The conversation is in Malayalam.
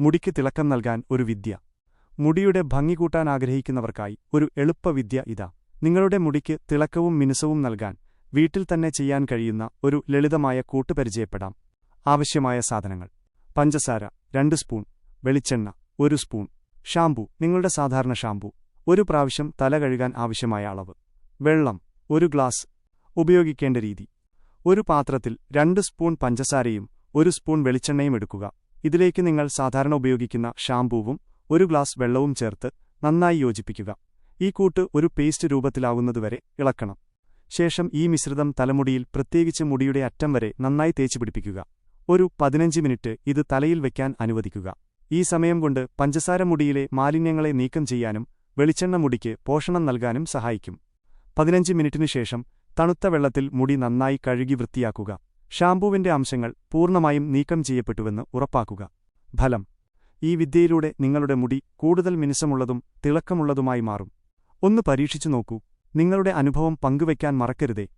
മുടിക്ക് തിളക്കം നൽകാൻ ഒരു വിദ്യ. മുടിയുടെ ഭംഗി കൂട്ടാൻ ആഗ്രഹിക്കുന്നവർക്കായി ഒരു എളുപ്പവിദ്യ ഇതാ. നിങ്ങളുടെ മുടിക്ക് തിളക്കവും മിനുസവും നൽകാൻ വീട്ടിൽ തന്നെ ചെയ്യാൻ കഴിയുന്ന ഒരു ലളിതമായ കൂട്ട് പരിചയപ്പെടാം. ആവശ്യമായ സാധനങ്ങൾ. പഞ്ചസാര രണ്ട് സ്പൂൺ. വെളിച്ചെണ്ണ ഒരു സ്പൂൺ. ഷാംപൂ നിങ്ങളുടെ സാധാരണ ഷാംപൂ. ഒരു പ്രാവശ്യം തല കഴുകാൻ ആവശ്യമായ അളവ്. വെള്ളം ഒരു ഗ്ലാസ്. ഉപയോഗിക്കേണ്ട രീതി. ഒരു പാത്രത്തിൽ രണ്ട് സ്പൂൺ പഞ്ചസാരയും ഒരു സ്പൂൺ വെളിച്ചെണ്ണയും എടുക്കുക. ഇതിലേക്ക് നിങ്ങൾ സാധാരണ ഉപയോഗിക്കുന്ന ഷാംപൂവും ഒരു ഗ്ലാസ് വെള്ളവും ചേർത്ത് നന്നായി യോജിപ്പിക്കുക. ഈ കൂട്ട് ഒരു പേസ്റ്റ് രൂപത്തിലാവുന്നതുവരെ ഇളക്കണം. ശേഷം ഈ മിശ്രിതം തലമുടിയിൽ പ്രത്യേകിച്ച് മുടിയുടെ അറ്റം വരെ നന്നായി തേച്ചു പിടിപ്പിക്കുക. ഒരു പതിനഞ്ച് മിനിറ്റ് ഇത് തലയിൽ വയ്ക്കാൻ അനുവദിക്കുക. ഈ സമയം കൊണ്ട് പഞ്ചസാര മുടിയിലെ മാലിന്യങ്ങളെ നീക്കം ചെയ്യാനും വെളിച്ചെണ്ണ മുടിക്ക് പോഷണം നൽകാനും സഹായിക്കും. പതിനഞ്ച് മിനിറ്റിനു ശേഷം തണുത്ത വെള്ളത്തിൽ മുടി നന്നായി കഴുകി വൃത്തിയാക്കുക. ഷാംപൂവിന്റെ അംശങ്ങൾ പൂർണമായും നീക്കം ചെയ്യപ്പെട്ടുവെന്ന് ഉറപ്പാക്കുക. ഫലം. ഈ വിദ്യയിലൂടെ നിങ്ങളുടെ മുടി കൂടുതൽ മിനുസമുള്ളതും തിളക്കമുള്ളതുമായി മാറും. ഒന്ന് പരീക്ഷിച്ചു നോക്കൂ. നിങ്ങളുടെ അനുഭവം പങ്കുവയ്ക്കാൻ മറക്കരുതേ.